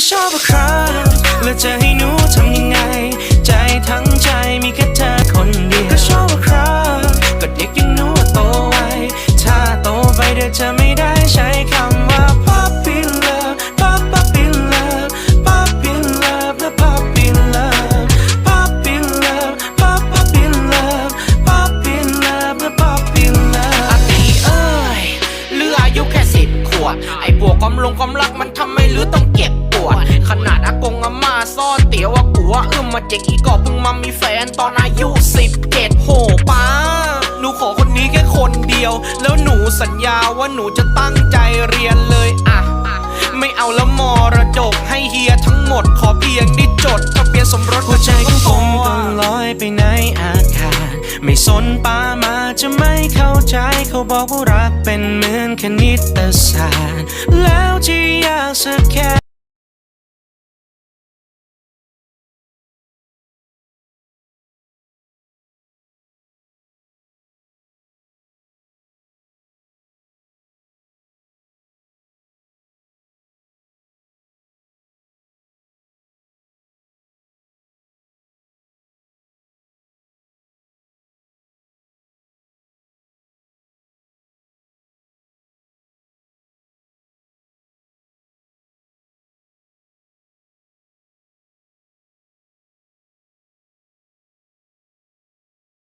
ก็ชอบครับแล้วจะให้หนูทำยังไง ใจทั้งใจมีแค่เธอคนเดียวก็ชอบครับก็เด็กยังหนูโตไวถ้าโตไปเดี๋ยวจะไม่ได้ใช้คำว่า pop in love pop pop in love pop in love และ pop in love pop in love pop pop in love pop in love และ pop in love อาตีเอ้ยเหลืออายุแค่สิบขวบไอ้พวกความลงความรักมันทำให้หรือต้ ว่าเจ๊กอีกอเพิ่งมามีแฟนตอนอายุสิบเจ็ดโหป้า หนูขอคนนี้แค่คนเดียว แล้วหนูสัญญาว่าหนูจะตั้งใจเรียนเลยอะ ไม่เอาแล้วมรดกให้เฮียทั้งหมด ขอเพียงได้จดทะเบียนสมรสหัวใจของผมพก็ลอยไปในอากาศ ไม่สนป้ามาจะไม่เข้าใจเขาบอกว่ารักเป็นเหมือนคณิตศาสตร์ แล้วจะยากสักแค่